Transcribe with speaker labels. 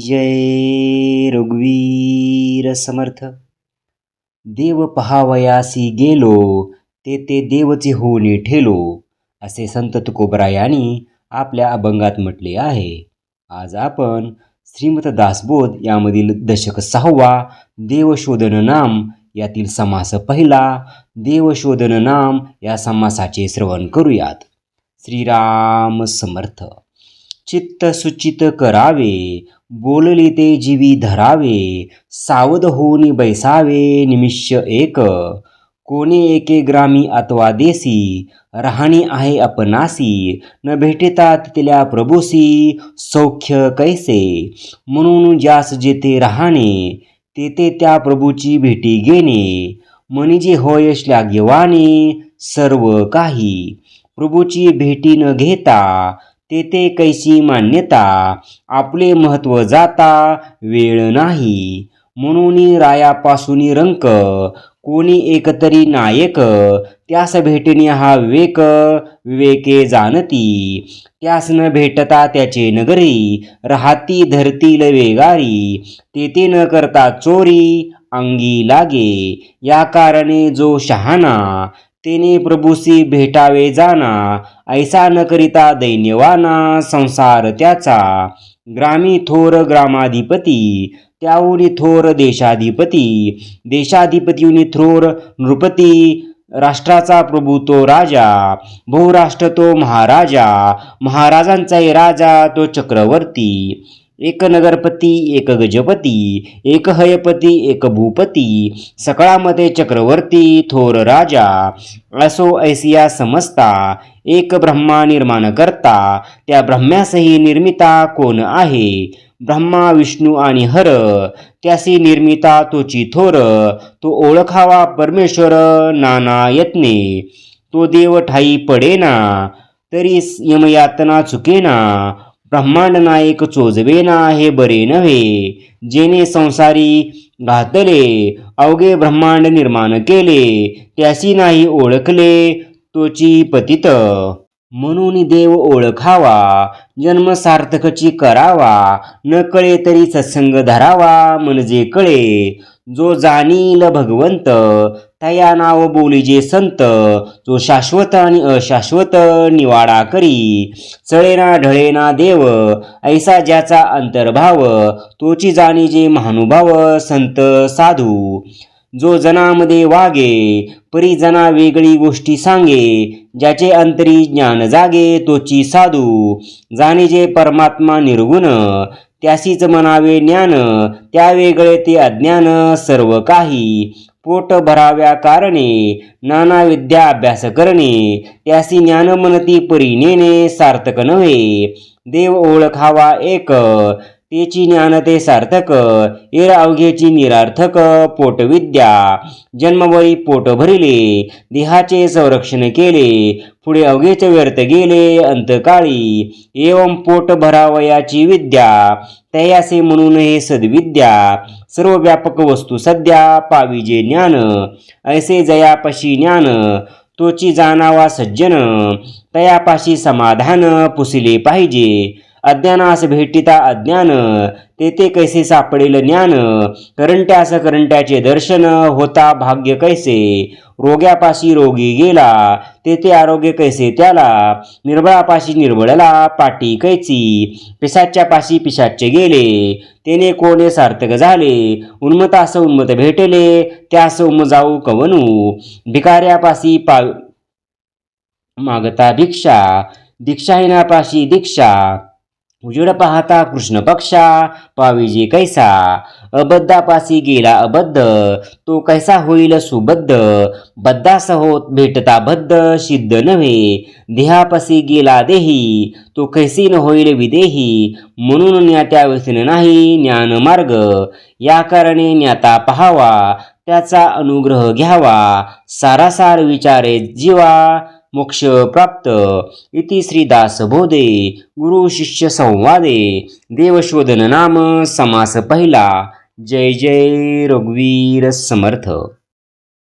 Speaker 1: जय रघुवीर समर्थ. देव पहावयासी गेलो ते ते देवचे होणे ठेलो असे संत तुकोबरा यांनी आपल्या अभंगात म्हटले आहे. आज आपण श्रीमत दासबोध यामधील दशक सहावा देवशोधन नाम यातील समास पहिला देवशोधन नाम या समासाचे श्रवण करूयात. श्रीराम समर्थ. चित्त सुचित करावे बोलले ते जीवी धरावे सावध होऊन बैसावे निमिष्य एक. कोणी एके ग्रामी अथवा देसी राहणी आहे अपनासी न भेटता तिथल्या प्रभूसी सौख्य कैसे? म्हणून ज्यास जेथे राहणे तेथे त्या प्रभूची भेटी घेणे. म्हणजे होय श्लाघ्यवाने सर्व काही. प्रभूची भेटी न घेता तेथे कैसी मान्यता आपले महत्त्व जाता वेळ नाही. म्हणून रायापासून रंक कोणी एकतरी नायक त्यास भेटणे हा विवेक विवेके जाणती. त्यास न भेटता त्याचे नगरी राहती धरतील वेगारी. तेथे न करता चोरी अंगी लागे. या कारणे जो शहाणा तिने प्रभूसी भेटावे जाना ऐसा न करिता दैन्यवाना संसार त्याचा. ग्रामी थोर ग्रामाधिपती त्याहून थोर देशाधिपती देशाधिपतीहून थोर नृपती राष्ट्राचा प्रभू तो राजा बहुराष्ट्र तो महाराजा महाराजांचाही राजा तो चक्रवर्ती. एक नगरपती एक गजपती एक हयपती एक भूपती सकळामध्ये चक्रवर्ती थोर राजा असो ऐसिया समजता एक ब्रह्मा निर्माण करता त्या ब्रह्म्यासही निर्मिता कोण आहे? ब्रह्मा विष्णू आणि हर त्यासी निर्मिता तोची थोर तो ओळखावा परमेश्वर नाना यत्ने तो देव ठाई पडेना तरी यमयातना चुकेना ब्रह्मांड नायक चोजवेना हे बरे नव्हे. जेने संसारी घातले अवघे ब्रह्मांड निर्माण केले त्यासी नाही ओळखले तोची पतित. म्हणून देव ओळखावा जन्म सार्थकची करावा न कळे तरी सत्संग धरावा म्हणजे कळे. जो जाणील भगवंत तया नाव बोलीजे संत जो शाश्वत आणि अशाश्वत निवाडा करी. चळेना ढळेना देव ऐसा ज्याचा अंतर्भाव तोची जाणी जे महानुभाव संत साधू. जो जनामध्ये वागे परी जना वेगळी गोष्टी सांगे ज्याचे अंतरी ज्ञान जागे तोची साधू. जाणे जे परमात्मा निर्गुण त्यासीच म्हणावे ज्ञान त्या वेगळे ते अज्ञान सर्व काही. पोट भराव्या कारणे नाना विद्या अभ्यास करणे त्यासी ज्ञान मनती परी नेणे सार्थक नव्हे. देव ओळखावा एक तेची ज्ञान ते सार्थक एर अवघेची निरार्थक पोटविद्या जन्मवरी पोट भरिले देहाचे संरक्षण केले. पुढे अवघेच व्यर्थ गेले अंतकाळी. एवं पोट भरावयाची विद्या तयासे म्हणून हे सद्विद्या. सर्व व्यापक वस्तू सध्या पाविजे ज्ञान. ऐसे जयापाशी ज्ञान तोची जाणावा सज्जन. तयापाशी समाधान पुसिले पाहिजे. अज्ञानास भेटिता अज्ञान तेथे कैसे सापडेल ज्ञान? करंट्यास करंट्याचे दर्शन होता भाग्य कैसे? रोग्यापाशी रोगी गेला तेथे आरोग्य कैसे त्याला? निर्बळापाशी निर्बळला पाटी कैची? पिसाच्या पाशी पिशाचे गेले तेने कोणे सार्थक झाले? उन्मतास उन्मत भेटले त्यास उम जाऊ कवनू? भिकाऱ्यापाशी पा मागता भिक्षा दीक्षाहीनापाशी दीक्षा. उजेड पाहता कृष्ण पक्षा पाविजे कैसा? अबद्धापासी गेला अबद्ध तो कैसा होईल सुबद्ध? बद्धास होत भेटता बद्ध सिद्ध नव्हे. देहापासी गेला देही तो कैसी न होईल विदेही. म्हणून ज्ञात्या व्यसन नाही ज्ञान मार्ग. या कारणे ज्ञाता पहावा त्याचा अनुग्रह घ्यावा. सारासार विचारे जीवा. मोक्ष प्राप्त. इति श्रीदासबोधे गुरु शिष्य संवादे देवशोधन नाम समास पहिला. जय जय रघुवीर समर्थ.